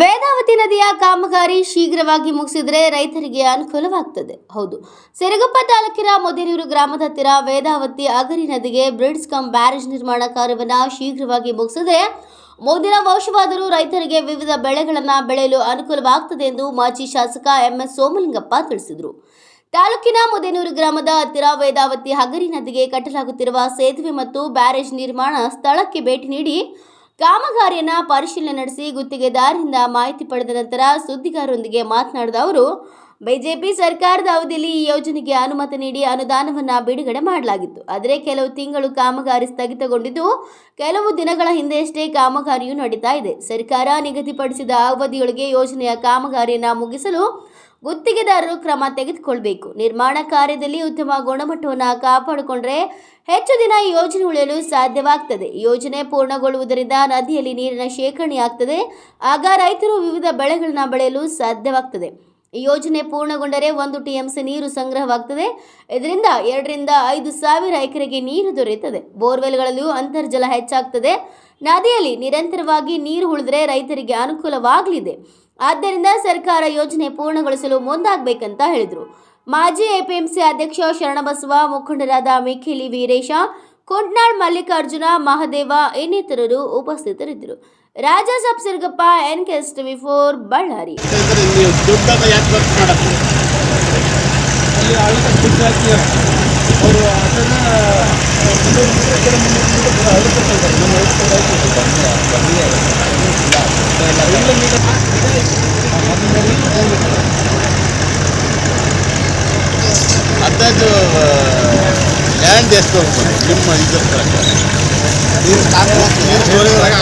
ವೇದಾವತಿ ನದಿಯ ಕಾಮಗಾರಿ ಶೀಘ್ರವಾಗಿ ಮುಗಿಸಿದರೆ ರೈತರಿಗೆ ಅನುಕೂಲವಾಗ್ತದೆ. ಹೌದು. ಸಿರಗುಪ್ಪ ತಾಲೂಕಿನ ಮುದೇನೂರು ಗ್ರಾಮದ ಹತ್ತಿರ ವೇದಾವತಿ ಅಗರಿ ನದಿಗೆ ಬ್ರಿಡ್ಜ್ ಕಮ್ ಬ್ಯಾರೇಜ್ ನಿರ್ಮಾಣ ಕಾರ್ಯವನ್ನು ಶೀಘ್ರವಾಗಿ ಮುಗಿಸಿದರೆ ಮುಂದಿನ ವರ್ಷವಾದರೂ ರೈತರಿಗೆ ವಿವಿಧ ಬೆಳೆಗಳನ್ನು ಬೆಳೆಯಲು ಅನುಕೂಲವಾಗ್ತದೆ ಎಂದು ಮಾಜಿ ಶಾಸಕ ಎಂಎಸ್ ಸೋಮಲಿಂಗಪ್ಪ ತಿಳಿಸಿದರು. ತಾಲೂಕಿನ ಮುದೇನೂರು ಗ್ರಾಮದ ಹತ್ತಿರ ವೇದಾವತಿ ಹಗರಿ ನದಿಗೆ ಕಟ್ಟಲಾಗುತ್ತಿರುವ ಸೇತುವೆ ಮತ್ತು ಬ್ಯಾರೇಜ್ ನಿರ್ಮಾಣ ಸ್ಥಳಕ್ಕೆ ಭೇಟಿ ನೀಡಿ ಕಾಮಗಾರಿಯನ್ನ ಪರಿಶೀಲನೆ ನಡೆಸಿ ಗುತ್ತಿಗೆದಾರರಿಂದ ಮಾಹಿತಿ ಪಡೆದ ನಂತರ ಸುದ್ದಿಗಾರರೊಂದಿಗೆ ಮಾತನಾಡಿದ ಅವರು ಬಿಜೆಪಿ ಸರ್ಕಾರದ ಅವಧಿಯಲ್ಲಿ ಈ ಯೋಜನೆಗೆ ಅನುಮತಿ ನೀಡಿ ಅನುದಾನವನ್ನು ಬಿಡುಗಡೆ ಮಾಡಲಾಗಿತ್ತು. ಆದರೆ ಕೆಲವು ತಿಂಗಳು ಕಾಮಗಾರಿ ಸ್ಥಗಿತಗೊಂಡಿದ್ದು ಕೆಲವು ದಿನಗಳ ಹಿಂದೆಯಷ್ಟೇ ಕಾಮಗಾರಿಯು ನಡೀತಾ ಇದೆ. ಸರ್ಕಾರ ನಿಗದಿಪಡಿಸಿದ ಅವಧಿಯೊಳಗೆ ಯೋಜನೆಯ ಕಾಮಗಾರಿಯನ್ನು ಮುಗಿಸಲು ಗುತ್ತಿಗೆದಾರರು ಕ್ರಮ ತೆಗೆದುಕೊಳ್ಬೇಕು. ನಿರ್ಮಾಣ ಕಾರ್ಯದಲ್ಲಿ ಉತ್ತಮ ಗುಣಮಟ್ಟವನ್ನು ಕಾಪಾಡಿಕೊಂಡ್ರೆ ಹೆಚ್ಚು ದಿನ ಈ ಯೋಜನೆ ಉಳಿಯಲು ಸಾಧ್ಯವಾಗ್ತದೆ. ಯೋಜನೆ ಪೂರ್ಣಗೊಳ್ಳುವುದರಿಂದ ನದಿಯಲ್ಲಿ ನೀರಿನ ಶೇಖರಣೆಯಾಗ್ತದೆ ಆಗ ರೈತರು ವಿವಿಧ ಬೆಳೆಗಳನ್ನು ಬೆಳೆಯಲು ಸಾಧ್ಯವಾಗ್ತದೆ. ಯೋಜನೆ ಪೂರ್ಣಗೊಂಡರೆ ಒಂದು ಟಿಎಂಸಿ ನೀರು ಸಂಗ್ರಹವಾಗ್ತದೆ. ಇದರಿಂದ ಎರಡರಿಂದ ಐದು ಸಾವಿರ ಎಕರೆಗೆ ನೀರು ದೊರೆಯುತ್ತದೆ. ಬೋರ್ವೆಲ್ಗಳಲ್ಲಿಯೂ ಅಂತರ್ಜಲ ಹೆಚ್ಚಾಗ್ತದೆ. ನದಿಯಲ್ಲಿ ನಿರಂತರವಾಗಿ ನೀರು ಉಳಿದ್ರೆ ರೈತರಿಗೆ ಅನುಕೂಲವಾಗಲಿದೆ. ಆದ್ದರಿಂದ ಸರ್ಕಾರ ಯೋಜನೆ ಪೂರ್ಣಗೊಳಿಸಲು ಮುಂದಾಗಬೇಕಂತ ಹೇಳಿದರು. ಮಾಜಿ ಎಪಿಎಂಸಿ ಅಧ್ಯಕ್ಷ ಶರಣಬಸವ, ಮುಖಂಡರಾದ ಮಿಖಿಲಿ ವೀರೇಶ ಕುಂಟ್ನಾಳ್ ಮಲ್ಲಿಕಾರ್ಜುನ ಮಹದೇವ ಇನ್ನಿತರರು ಉಪಸ್ಥಿತರಿದ್ದರು. Raja ಸಬ್ಸಿರ್ಗಪ್ಪ N K S TV four Ballari ಹೋಗ್ಬೋದು ನಿಮ್ಮ ಇದ್ರ ಪ್ರಕಾರ ನೀರು ಸಾಕು. ನೀರು ಸೋರಿದಾಗ